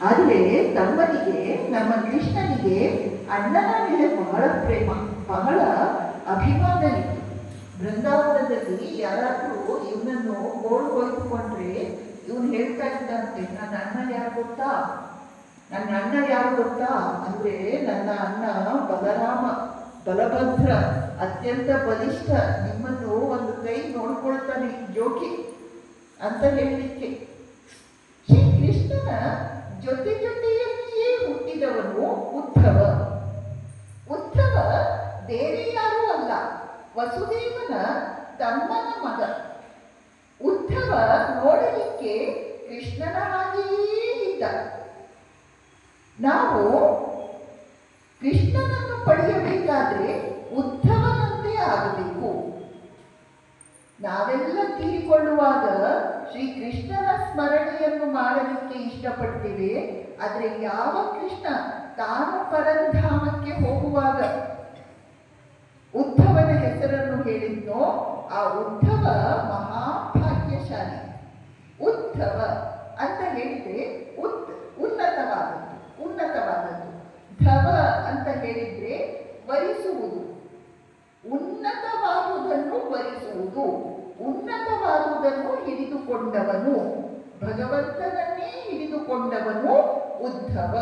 ಆದರೆ ತಮ್ಮನಿಗೆ ನಮ್ಮ ಕೃಷ್ಣನಿಗೆ ಅಣ್ಣನ ಮೇಲೆ ಬಹಳ ಪ್ರೇಮ, ಬಹಳ ಅಭಿಮಾನ ಇತ್ತು ಬೃಂದಾವನದಲ್ಲಿ ಯಾರಾದರೂ ಇವನನ್ನು ಕೋಳು ಕೊಯ್ದುಕೊಂಡ್ರೆ ಇವನು ಹೇಳ್ತಾ ಇದ್ದಂತೆ, ನನ್ನ ಅಣ್ಣ ಯಾರು ಗೊತ್ತಾ? ನನ್ನ ಅಣ್ಣ ಯಾರು ಗೊತ್ತಾ? ಅಂದ್ರೆ ನನ್ನ ಅಣ್ಣ ಬಲರಾಮ, ಬಲಭದ್ರ, ಅತ್ಯಂತ ಬಲಿಷ್ಠ, ನಿಮ್ಮನ್ನು ಒಂದು ಕೈ ನೋಡ್ಕೊಳ್ತಾನೆ ಜೋಕಿ ಅಂತ ಹೇಳಲಿಕ್ಕೆ. ವಸುದೇವನ ತಮ್ಮನ ಮಗ. ಉದ್ಧವ ನೋಡಲಿಕ್ಕೆ ಕೃಷ್ಣನ ಹಾಗೆಯೇ ಇದ್ದ. ನಾವು ಕೃಷ್ಣನನ್ನು ಪಡೆಯಬೇಕಾದ್ರೆ ಉದ್ಧವನಂತೆ ಆಗಬೇಕು. ನಾವೆಲ್ಲ ತೀರಿಕೊಳ್ಳುವಾಗ ಶ್ರೀ ಕೃಷ್ಣನ ಸ್ಮರಣೆಯನ್ನು ಮಾಡಲಿಕ್ಕೆ ಇಷ್ಟಪಡ್ತೇವೆ. ಆದರೆ ಯಾವ ಕೃಷ್ಣ ತಾನು ಪರಂಧಾಮಕ್ಕೆ ಹೋಗುವಾಗ ಹೇಳಿದ್ನೋ ಆ ಉದ್ಧವ ಮಹಾಭಾಗ್ಯಶಾಲಿ. ಉದ್ಧವ ಅಂತ ಹೇಳಿದ್ರೆ ಉತ್, ಉನ್ನತವಾದದ್ದು ಉನ್ನತವಾದದ್ದು. ಧವ ಅಂತ ಹೇಳಿದ್ರೆ ವರಿಸುವುದು. ಉನ್ನತವಾದುದನ್ನು ವರಿಸುವುದು. ಉನ್ನತವಾದುದನ್ನು ಹಿಡಿದುಕೊಂಡವನು. ಭಗವಂತನನ್ನೇ ಹಿಡಿದುಕೊಂಡವನು ಉದ್ಧವ.